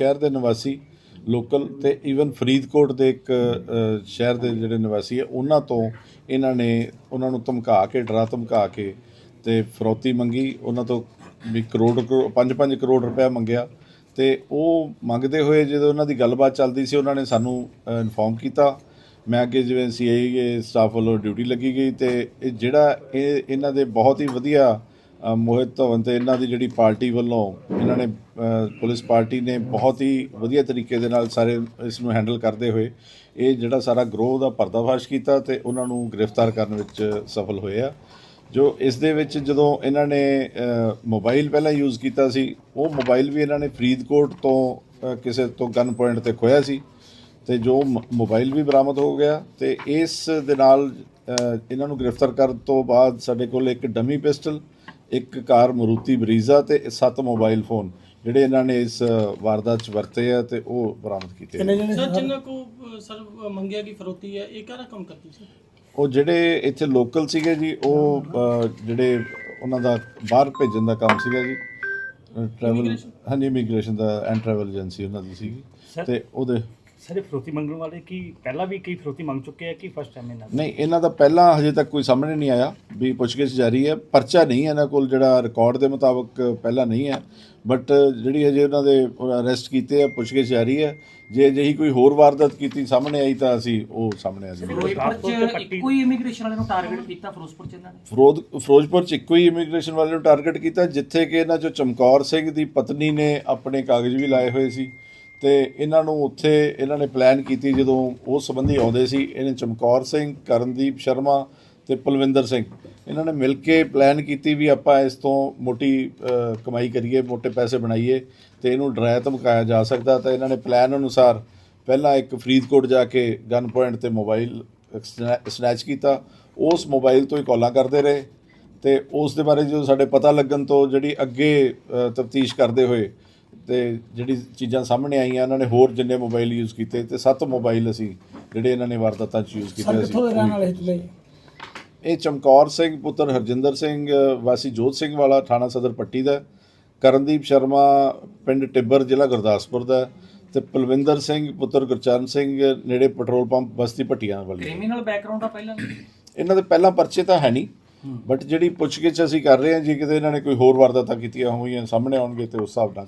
ਸ਼ਹਿਰ ਦੇ ਨਿਵਾਸੀ ਲੋਕਲ ਤੇ ਈਵਨ ਫਰੀਦਕੋਟ ਦੇ ਇੱਕ ਸ਼ਹਿਰ ਦੇ ਜਿਹੜੇ ਨਿਵਾਸੀ ਹੈ ਉਹਨਾਂ ਤੋਂ ਇਹਨਾਂ ਨੇ, ਉਹਨਾਂ ਨੂੰ ਧਮਕਾ ਕੇ, ਡਰਾ ਧਮਕਾ ਕੇ ਤੇ ਫਰੋਤੀ ਮੰਗੀ। ਉਹਨਾਂ ਤੋਂ ਵੀ ਕਰੋੜ 5-5 ਕਰੋੜ ਰੁਪਏ ਮੰਗਿਆ ਤੇ ਉਹ ਮੰਗਦੇ ਹੋਏ ਜਦੋਂ ਉਹਨਾਂ ਦੀ ਗੱਲਬਾਤ ਚੱਲਦੀ ਸੀ, ਉਹਨਾਂ ਨੇ ਸਾਨੂੰ ਇਨਫੋਰਮ ਕੀਤਾ। ਮੈਂ ਅੱਗੇ ਜਿਵੇਂ ਸੀਆਈ ਸਟਾਫ ਵੱਲੋਂ ਡਿਊਟੀ ਲੱਗੀ ਗਈ ਤੇ ਇਹ ਜਿਹੜਾ ਇਹ, ਇਹਨਾਂ ਦੇ ਬਹੁਤ ਹੀ ਵਧੀਆ ਮੋਹਿਤ ਧਵਨ ਤੇ ਇਹਨਾਂ ਦੀ ਜਿਹੜੀ ਪਾਰਟੀ ਵੱਲੋਂ ਇਹਨਾਂ ਨੇ ਪੁਲਿਸ ਪਾਰਟੀ ਨੇ ਬਹੁਤ ਹੀ ਵਧੀਆ ਤਰੀਕੇ ਦੇ ਨਾਲ ਸਾਰੇ ਇਸ ਨੂੰ ਹੈਂਡਲ ਕਰਦੇ ਹੋਏ ਇਹ ਜਿਹੜਾ ਸਾਰਾ ਗਰੋਹ ਦਾ ਪਰਦਾਫਾਸ਼ ਕੀਤਾ ਤੇ ਉਹਨਾਂ ਨੂੰ ਗ੍ਰਿਫਤਾਰ ਕਰਨ ਵਿੱਚ ਸਫਲ ਹੋਏ ਆ। ਜੋ ਇਸ ਦੇ ਵਿੱਚ ਜਦੋਂ ਇਹਨਾਂ ਨੇ ਮੋਬਾਈਲ ਪਹਿਲਾਂ ਯੂਜ਼ ਕੀਤਾ ਸੀ, ਉਹ ਮੋਬਾਈਲ ਵੀ ਇਹਨਾਂ ਨੇ ਫਰੀਦਕੋਟ ਤੋਂ ਕਿਸੇ ਤੋਂ ਗਨ ਪੁਆਇੰਟ ਤੇ ਖੋਇਆ ਸੀ ਤੇ ਜੋ ਮ- ਮੋਬਾਈਲ ਵੀ ਬਰਾਮਦ ਹੋ ਗਿਆ ਤੇ ਇਸ ਦੇ ਨਾਲ ਇਹਨਾਂ ਨੂੰ ਗ੍ਰਿਫਤਾਰ ਕਰਨ ਤੋਂ ਬਾਅਦ ਸਾਡੇ ਕੋਲ ਇੱਕ ਡਮੀ ਪਿਸਟਲ ਇੱਕ ਕਾਰ ਮਰੂਤੀ ਬਰੀਜ਼ਾ ਤੇ ਸੱਤ ਮੋਬਾਈਲ ਫੋਨ ਜਿਹੜੇ ਇਹਨਾਂ ਨੇ ਇਸ ਵਾਰਦਾਤ 'ਚ ਵਰਤੇ ਆ ਤੇ ਉਹ ਬਰਾਮਦ ਕੀਤੇ ਆ। ਕਿੰਨੇ ਜਣੇ ਸਰ ਸੀ ਜਿਨ੍ਹਾਂ ਕੋ ਅ, ਸਰ ਅ, ਮੰਗਿਆ ਕਿ ਫਰੋਤੀ ਹੈ ਇਹ ਕਾਹਦਾ ਕੰਮ ਕਰਦੀ ਸੀ? ਉਹ ਜਿਹੜੇ ਇੱਥੇ ਲੋਕਲ ਸੀਗੇ ਜੀ ਉਹ ਅ, ਜਿਹੜੇ ਉਹਨਾਂ ਦਾ ਬਾਹਰ ਭੇਜਣ ਦਾ ਕੰਮ ਸੀਗਾ ਜੀ ਟਰੈਵਲ ਹਾਂਜੀ ਇਮੀਗ੍ਰੇਸ਼ਨ ਦਾ ਐਂਡ ਟਰੈਵਲ ਏਜੰਸੀ ਉਹਨਾਂ ਦੀ ਸੀਗੀ। Sir? ਤੇ ਉਹਦੇ ਸਾਰੇ ਫਰੋਤੀ ਮੰਗਣ ਵਾਲੇ ਕੀ ਪਹਿਲਾਂ ਵੀ ਕਈ ਫਰੋਤੀ ਮੰਗ ਚੁੱਕੇ ਆ ਕਿ ਫਸਟ ਟਾਈਮ ਇਹਨਾਂ ਦਾ? ਨਹੀਂ ਇਹਨਾਂ ਦਾ ਪਹਿਲਾਂ ਹਜੇ ਤੱਕ ਕੋਈ ਸਾਹਮਣੇ ਨਹੀਂ ਆਇਆ। ਵੀ ਪੁੱਛਗਿੱਛ ਜਾਰੀ ਹੈ। ਪਰਚਾ ਨਹੀਂ ਹੈ ਇਹਨਾਂ ਕੋਲ ਜਿਹੜਾ ਰਿਕਾਰਡ ਦੇ ਮੁਤਾਬਕ ਪਹਿਲਾਂ ਨਹੀਂ ਹੈ। ਬਟ ਜਿਹੜੀ ਹਜੇ ਉਹਨਾਂ ਦੇ ਅਰੈਸਟ ਕੀਤੇ ਆ ਪੁੱਛਗਿੱਛ ਜਾਰੀ ਹੈ। ਜੇ ਅਜਿਹੀ ਕੋਈ ਹੋਰ ਵਾਰਦਾਤ ਕੀਤੀ ਸਾਹਮਣੇ ਆਈ ਤਾਂ ਅਸੀਂ ਉਹ ਸਾਹਮਣੇ ਆ ਜਾਵਾਂਗੇ। ਇੱਕੋ ਹੀ ਇਮੀਗ੍ਰੇਸ਼ਨ ਵਾਲੇ ਨੂੰ ਟਾਰਗੇਟ ਕੀਤਾ ਫਿਰੋਜ਼ਪੁਰ ਚ ਇਹਨਾਂ ਨੇ? ਫਿਰੋਜ਼ ਫਿਰੋਜ਼ਪੁਰ ਚ ਇੱਕੋ ਹੀ ਇਮੀਗ੍ਰੇਸ਼ਨ ਵਾਲੇ ਨੂੰ ਟਾਰਗੇਟ ਕੀਤਾ ਜਿੱਥੇ ਕਿ ਇਹਨਾਂ ਚੋਂ ਚਮਕੌਰ ਸਿੰਘ ਦੀ ਪਤਨੀ ਨੇ ਆਪਣੇ ਕਾਗਜ਼ ਵੀ ਲਾਏ ਹੋਏ ਸੀ। ਤੇ ਇਹਨਾਂ ਨੂੰ ਉੱਥੇ ਇਹਨਾਂ ਨੇ ਪਲਾਨ ਕੀਤੀ ਜਦੋਂ ਉਸ ਸੰਬੰਧੀ ਆਉਂਦੇ ਸੀ। ਇਹਨੇ ਚਮਕੌਰ ਸਿੰਘ ਕਰਨਦੀਪ ਸ਼ਰਮਾ ਤੇ ਪਲਵਿੰਦਰ ਸਿੰਘ। ਇਹਨਾਂ ਨੇ ਮਿਲ ਕੇ ਪਲਾਨ ਕੀਤੀ ਵੀ ਆਪਾਂ ਇਸ ਤੋਂ ਮੋਟੀ ਕਮਾਈ ਕਰੀਏ ਮੋٹے ਪੈਸੇ ਬਣਾਈਏ ਤੇ ਇਹਨੂੰ ਡਰਾਇਆ ਧਮਕਾਇਆ ਜਾ ਸਕਦਾ ਤਾਂ ਇਹਨਾਂ ਨੇ ਪਲਾਨ ਅਨੁਸਾਰ ਪਹਿਲਾਂ ਇੱਕ ਫਰੀਦਕੋਟ ਜਾ ਕੇ ਗਨ ਪੁਆਇੰਟ ਤੇ ਮੋਬਾਈਲ ਸਨੈਚ ਕੀਤਾ। ਉਸ ਮੋਬਾਈਲ ਤੋਂ ਹੀ ਕਾਲਾਂ ਕਰਦੇ ਰਹੇ ਤੇ ਉਸ ਦੇ ਬਾਰੇ ਜਦੋਂ ਸਾਡੇ ਪਤਾ ਲੱਗਣ ਤੋਂ ਜਿਹੜੀ ਅੱਗੇ ਤਫਤੀਸ਼ ਕਰਦੇ ਹੋਏ ਤੇ ਜਿਹੜੀ ਚੀਜ਼ਾਂ ਸਾਹਮਣੇ ਆਈਆਂ ਉਹਨਾਂ ਨੇ ਹੋਰ ਜਿੰਨੇ ਮੋਬਾਈਲ ਯੂਜ਼ ਕੀਤੇ ਤੇ ਸੱਤ ਮੋਬਾਈਲ ਅਸੀਂ ਜਿਹੜੇ ਇਹਨਾਂ ਨੇ ਵਾਰਦਾਤਾਂ 'ਚ ਯੂਜ਼ ਕੀਤੇ ਸੀ ਇਹ ਚਮਕੌਰ ਸਿੰਘ ਪੁੱਤਰ ਹਰਜਿੰਦਰ ਸਿੰਘ ਵਾਸੀ ਜੋਤ ਸਿੰਘ ਵਾਲਾ ਥਾਣਾ ਸਦਰ ਪੱਟੀ ਦਾ। ਕਰਨਦੀਪ ਸ਼ਰਮਾ ਪਿੰਡ ਟਿੱਬਰ ਜ਼ਿਲ੍ਹਾ ਗੁਰਦਾਸਪੁਰ ਦਾ ਤੇ ਪਲਵਿੰਦਰ ਸਿੰਘ ਪੁੱਤਰ ਗੁਰਚਰਨ ਸਿੰਘ ਨੇੜੇ ਪੈਟਰੋਲ ਪੰਪ ਬਸਤੀ ਭੱਟੀਆਂ ਵਾਲੀ ਕ੍ਰਿਮੀਨਲ ਬੈਕਗ੍ਰਾਉਂਡ ਆ ਪਹਿਲਾਂ? ਇਹਨਾਂ ਦੇ ਪਹਿਲਾਂ ਪਰਚੇ ਤਾਂ ਹੈ ਨਹੀਂ ਬਟ ਜਿਹੜੀ ਪੁੱਛਗਿੱਛ ਅਸੀਂ ਕਰ ਰਹੇ ਹਾਂ ਜੇ ਕਿਤੇ ਇਹਨਾਂ ਨੇ ਕੋਈ ਹੋਰ ਵਾਰਦਾਤਾਂ ਕੀਤੀਆਂ ਹੋਈਆਂ ਸਾਹਮਣੇ ਆਉਣਗੇ ਤੇ ਉਸ ਹਿਸਾਬ ਨਾਲ